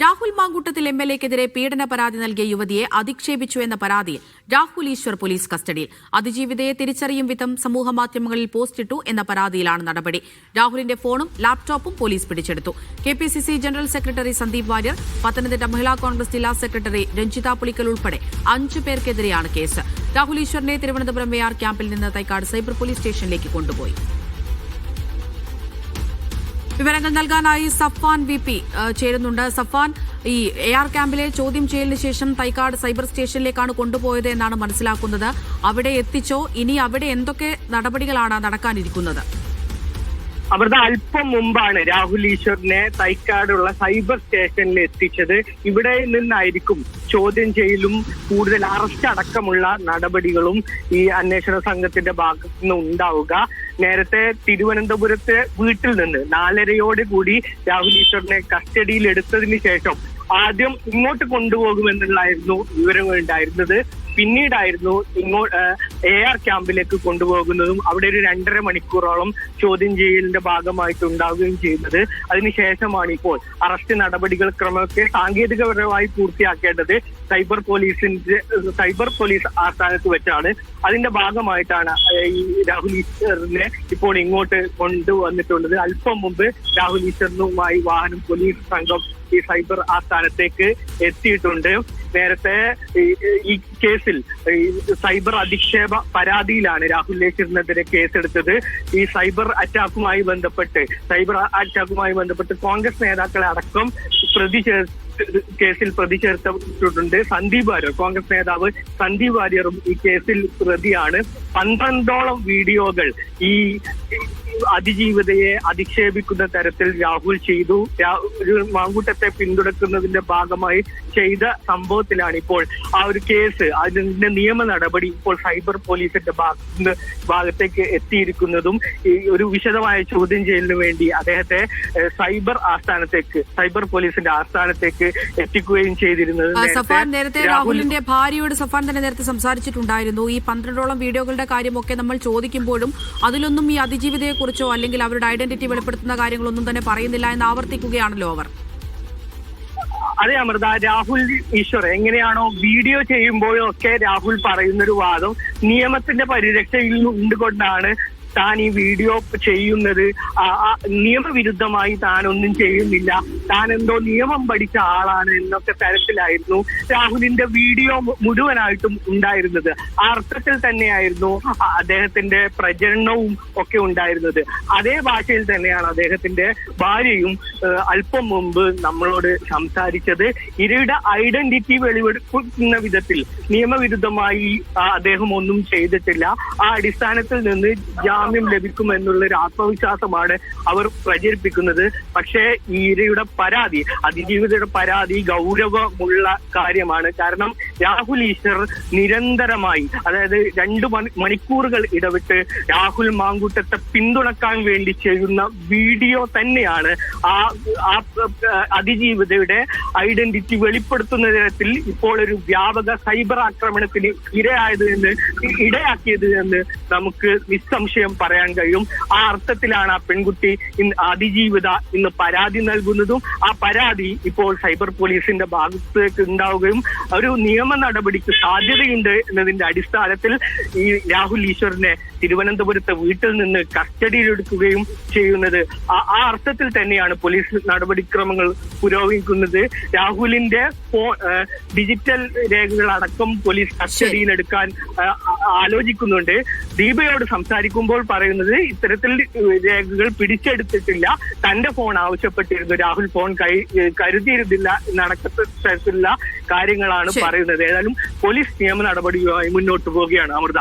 Rahul Mamkootathil M L എക്കെതിരെ പീഡന പരാതി നൽകിയ യുവതിയെ അധിക്ഷേപിച്ചു എന്ന പരാതിയിൽ രാഹുൽ ഈശ്വർ പോലീസ് കസ്റ്റഡിയിൽ. അതിജീവിതയെ തിരിച്ചറിയും വിധം സമൂഹമാധ്യമങ്ങളിൽ പോസ്റ്റിട്ടു എന്ന പരാതിയിലാണ് നടപടി. രാഹുലിന്റെ ഫോണും ലാപ്ടോപ്പും പോലീസ് പിടിച്ചെടുത്തു. K general secretary Sandeep Warrier Pathanamthitta Mahila Congress ജില്ലാ സെക്രട്ടറി രഞ്ജിത പുളിക്കൽ ഉൾപ്പെടെ അഞ്ചു പേർക്കെതിരെയാണ് കേസ്. രാഹുൽ ഈശ്വറിനെ തിരുവനന്തപുരം ആർ ക്യാമ്പിൽ നിന്ന് തൈക്കാട് സൈബർ പോലീസ് സ്റ്റേഷനിലേക്ക് കൊണ്ടുപോയി. വിവരങ്ങൾ നൽകാനായി സഫാൻ വി പി ചേരുന്നുണ്ട്. സഫാൻ ഈ എ ആർ ക്യാമ്പിലെ ചോദ്യം ചെയ്യലിന് ശേഷം തൈക്കാട് സൈബർ സ്റ്റേഷനിലേക്കാണ് കൊണ്ടുപോയത് എന്നാണ് മനസ്സിലാക്കുന്നത്. അവിടെ എത്തിച്ചോ? ഇനി അവിടെ എന്തൊക്കെ നടപടികളാണ് നടക്കാനിരിക്കുന്നത്? അമൃത അല്പം മുമ്പാണ് രാഹുൽ ഈശ്വറിനെ തൈക്കാടുള്ള സൈബർ സ്റ്റേഷനിൽ എത്തിച്ചത്. ഇവിടെ നിന്നായിരിക്കും ചോദ്യം ചെയ്യലും കൂടുതൽ അറസ്റ്റ് അടക്കമുള്ള നടപടികളും ഈ അന്വേഷണ സംഘത്തിന്റെ ഭാഗത്തു നിന്ന് ഉണ്ടാവുക. നേരത്തെ തിരുവനന്തപുരത്തെ വീട്ടിൽ നിന്ന് നാലരയോടെ കൂടി രാഹുൽ ഈശ്വറിനെ കസ്റ്റഡിയിൽ എടുത്തതിന് ശേഷം ആദ്യം ഇങ്ങോട്ട് കൊണ്ടുപോകുമെന്നുള്ളായിരുന്നു വിവരങ്ങൾ ഉണ്ടായിരുന്നത് പിന്നീടായിരുന്നു ഇങ്ങോ എ ആർ ക്യാമ്പിലേക്ക് കൊണ്ടുപോകുന്നതും അവിടെ ഒരു രണ്ടര മണിക്കൂറോളം ചോദ്യം ചെയ്യലിന്റെ ഭാഗമായിട്ട് ഉണ്ടാവുകയും ചെയ്യുന്നത്. അതിനുശേഷമാണ് ഇപ്പോൾ അറസ്റ്റ് നടപടികൾ ക്രമമൊക്കെ സാങ്കേതികപരമായി പൂർത്തിയാക്കേണ്ടത് സൈബർ പോലീസിന്റെ സൈബർ പോലീസ് ആസ്ഥാനത്ത് വെച്ചാണ്. അതിന്റെ ഭാഗമായിട്ടാണ് ഈ രാഹുൽ ഈശ്വറിനെ ഇപ്പോൾ ഇങ്ങോട്ട് കൊണ്ടുവന്നിട്ടുള്ളത്. അല്പം മുമ്പ് രാഹുൽ ഈശ്വറിനുമായി വാഹനം പോലീസ് സംഘം ഈ സൈബർ ആസ്ഥാനത്തേക്ക് എത്തിയിട്ടുണ്ട്. നേരത്തെ ഈ- കേസിൽ സൈബർ അധിക്ഷേപ പരാതിയിലാണ് രാഹുൽ ഈശ്വറിനെതിരെ കേസെടുത്തത്. ഈ സൈബർ അറ്റാക്കുമായി ബന്ധപ്പെട്ട് സൈബർ അറ്റാക്കുമായി ബന്ധപ്പെട്ട് കോൺഗ്രസ് നേതാക്കളെ അടക്കം പ്രതി കേസിൽ പ്രതി ചേർത്തിട്ടുണ്ട് സന്ദീപ് വാര്യർ. കോൺഗ്രസ് നേതാവ് സന്ദീപ് വാര്യറും ഈ കേസിൽ പ്രതിയാണ്. പന്ത്രണ്ടോളം വീഡിയോകൾ ഈ അതിജീവിതയെ അധിക്ഷേപിക്കുന്ന തരത്തിൽ രാഹുൽ ചെയ്തു. മാങ്കൂട്ടത്തെ പിന്തുണക്കുന്നതിന്റെ ഭാഗമായി ചെയ്ത സംഭവത്തിലാണ് ഇപ്പോൾ ആ ഒരു കേസ്. അതിന്റെ നിയമ നടപടി ഇപ്പോൾ സൈബർ പോലീസിന്റെ ഭാഗത്ത് ഭാഗത്തേക്ക് എത്തിയിരിക്കുന്നതും ഈ ഒരു വിശദമായ ചോദ്യം ചെയ്യലിന് വേണ്ടി അദ്ദേഹത്തെ സൈബർ ആസ്ഥാനത്തേക്ക് സൈബർ പോലീസിന്റെ ആസ്ഥാനത്തേക്ക് എത്തിക്കുകയും ചെയ്തിരുന്നത് സഫാൻ നേരത്തെ നേരത്തെ രാഹുലിന്റെ ഭാര്യയോട് സഫാൻ തന്നെ നേരത്തെ സംസാരിച്ചിട്ടുണ്ടായിരുന്നു. ഈ പന്ത്രണ്ടോളം വീഡിയോകളുടെ കാര്യമൊക്കെ നമ്മൾ ചോദിക്കുമ്പോഴും അതിലൊന്നും ഈ അതിജീവിതയെക്കുറിച്ചോ അല്ലെങ്കിൽ അവരുടെ ഐഡന്റിറ്റി വെളിപ്പെടുത്തുന്ന കാര്യങ്ങളൊന്നും തന്നെ പറയുന്നില്ല എന്ന് ആവർത്തിക്കുകയാണല്ലോ അവർ. അതെ അമൃത രാഹുൽ ഈശ്വർ എങ്ങനെയാണോ വീഡിയോ ചെയ്യുമ്പോഴൊക്കെ രാഹുൽ പറയുന്നൊരു വാദം നിയമത്തിന്റെ പരിരക്ഷയിൽ ഉണ്ടുകൊണ്ടാണ് താൻ ഈ വീഡിയോ ചെയ്യുന്നത് നിയമവിരുദ്ധമായി താൻ ഒന്നും ചെയ്യുന്നില്ല. താൻ എന്തോ നിയമം പഠിച്ച ആളാണ് എന്നൊക്കെ തരത്തിലായിരുന്നു രാഹുലിന്റെ വീഡിയോ മുഴുവനായിട്ടും ഉണ്ടായിരുന്നത്. ആ അർത്ഥത്തിൽ തന്നെയായിരുന്നു അദ്ദേഹത്തിന്റെ പ്രചരണവും ഒക്കെ ഉണ്ടായിരുന്നത്. അതേ ഭാഷയിൽ തന്നെയാണ് അദ്ദേഹത്തിന്റെ ഭാര്യയും അല്പം മുമ്പ് നമ്മളോട് സംസാരിച്ചത് ഇരയുടെ ഐഡന്റിറ്റി വെളിവെടുക്കുന്ന വിധത്തിൽ നിയമവിരുദ്ധമായി അദ്ദേഹം ഒന്നും ചെയ്തിട്ടില്ല. ആ അടിസ്ഥാനത്തിൽ നിന്ന് ജാമ്യം ലഭിക്കുമെന്നുള്ള ഒരു ആത്മവിശ്വാസമാണ് അവർ പ്രചരിപ്പിക്കുന്നത്. പക്ഷേ ഈ ഇരയുടെ പരാതി അതിജീവിതയുടെ പരാതി ഗൗരവമുള്ള കാര്യമാണ്. കാരണം രാഹുൽ ഈശ്വർ നിരന്തരമായി അതായത് രണ്ടു മണിക്കൂറുകൾ ഇടവിട്ട് രാഹുൽ മാങ്കൂട്ടത്തെ പിന്തുണക്കാൻ വേണ്ടി ചെയ്യുന്ന വീഡിയോ തന്നെയാണ് ആ ആ അതിജീവിതയുടെ ഐഡന്റിറ്റി വെളിപ്പെടുത്തുന്ന തരത്തിൽ ഇപ്പോൾ ഒരു വ്യാപക സൈബർ ആക്രമണത്തിന് ഇരയായത് എന്ന് ഇടയാക്കിയത് എന്ന് നമുക്ക് നിസ്സംശയം പറയാൻ കഴിയും. ആ അർത്ഥത്തിലാണ് ആ പെൺകുട്ടി അതിജീവിത ഇന്ന് പരാതി നൽകുന്നതും. ആ പരാതി ഇപ്പോൾ സൈബർ പോലീസിന്റെ ഭാഗത്തേക്ക് ഉണ്ടാവുകയും ഒരു നിയമ നടപടിക്ക് സാധ്യതയുണ്ട് എന്നതിന്റെ അടിസ്ഥാനത്തിൽ ഈ രാഹുൽ ഈശ്വറിനെ തിരുവനന്തപുരത്തെ വീട്ടിൽ നിന്ന് കസ്റ്റഡിയിലെടുക്കുകയും ചെയ്യുന്നത്. ആ അർത്ഥത്തിൽ തന്നെയാണ് പോലീസ് നടപടിക്രമങ്ങൾ പുരോഗമിക്കുന്നത്. രാഹുലിന്റെ ഡിജിറ്റൽ രേഖകൾ അടക്കം പോലീസ് കസ്റ്റഡിയിലെടുക്കാൻ ആലോചിക്കുന്നുണ്ട്. ദീപയോട് സംസാരിക്കുമ്പോൾ പറയുന്നത് ഇത്തരത്തിൽ രേഖകൾ പിടിച്ചെടുത്തിട്ടില്ല. തന്റെ ഫോൺ ആവശ്യപ്പെട്ടിരുന്നു. രാഹുൽ ഫോൺ കൈ കരുതിയിരുന്നില്ല. എന്നടക്കത്തെ തരത്തിലുള്ള കാര്യങ്ങളാണ് പറയുന്നത്. ഏതായാലും പോലീസ് നിയമ നടപടിയുമായി മുന്നോട്ട് പോവുകയാണ് അമൃത.